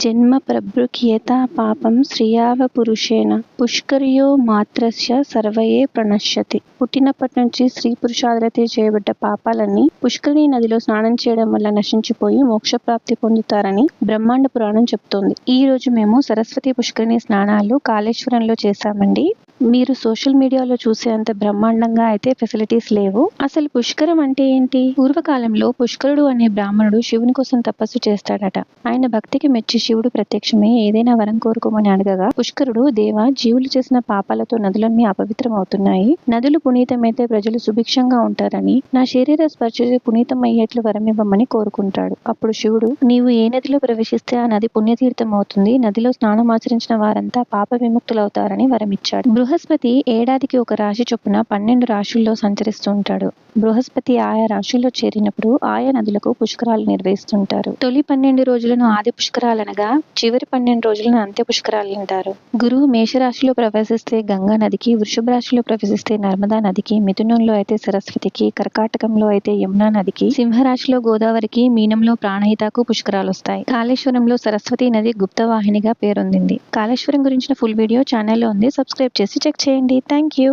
జన్మ ప్రభృక్యేత పాపం శ్రియావ పురుషేణ పుష్కరియో మాత్రస్య సర్వయే ప్రణశ్యతి. పుట్టినప్పటి నుంచి స్త్రీ పురుషాదులతో చేయబడ్డ పాపాలన్నీ పుష్కరిణి నదిలో స్నానం చేయడం వల్ల నశించిపోయి మోక్షప్రాప్తి పొందుతారని బ్రహ్మాండ పురాణం చెప్తోంది. ఈ రోజు మేము సరస్వతి పుష్కరిణి స్నానాలు కాళేశ్వరంలో చేశామండి. మీరు సోషల్ మీడియాలో చూసేంత బ్రహ్మాండంగా అయితే ఫెసిలిటీస్ లేవు. అసలు పుష్కరం అంటే ఏంటి? పూర్వకాలంలో పుష్కరుడు అనే బ్రాహ్మణుడు శివుని కోసం తపస్సు చేస్తాడట. ఆయన భక్తికి మెచ్చి శివుడు ప్రత్యక్షమే. ఏదైనా వరం కోరుకోమని అడగగా పుష్కరుడు దేవ జీవులు చేసిన పాపాలతో నదులన్నీ అపవిత్రం అవుతున్నాయి నదులు పునీతమైతే ప్రజలు సుభిక్షంగా ఉంటారని నా శరీర స్పర్శ పునీతం అయ్యేట్లు వరం ఇవ్వమని కోరుకుంటాడు. అప్పుడు శివుడు నీవు ఏ నదిలో ప్రవేశిస్తే ఆ నది పుణ్యతీర్థం అవుతుంది నదిలో స్నానం ఆచరించిన వారంతా పాప విముక్తులవుతారని వరమిచ్చాడు. బృహస్పతి ఏడాదికి ఒక రాశి చొప్పున పన్నెండు రాశుల్లో సంచరిస్తుంటాడు బృహస్పతి ఆయా రాశిలో చేరినప్పుడు ఆయా నదులకు పుష్కరాలు నిర్వహిస్తుంటారు. తొలి పన్నెండు రోజులను ఆది పుష్కరాలనగా చివరి పన్నెండు రోజులను అంత్య పుష్కరాలు అంటారు. గురువు మేషరాశిలో ప్రవేశిస్తే గంగా నదికి వృషభ రాశిలో ప్రవేశిస్తే నర్మదా నదికి మిథునంలో అయితే సరస్వతికి కర్కాటకంలో అయితే యమునా నదికి సింహరాశిలో గోదావరికి మీనంలో ప్రాణహితకు పుష్కరాలు వస్తాయి. కాళేశ్వరంలో సరస్వతి నది గుప్తవాహినిగా పేరొందింది. కాళేశ్వరం గురించిన ఫుల్ వీడియో ఛానల్లో ఉంది. సబ్స్క్రైబ్ చేసి చెక్ చేయండి. Thank you.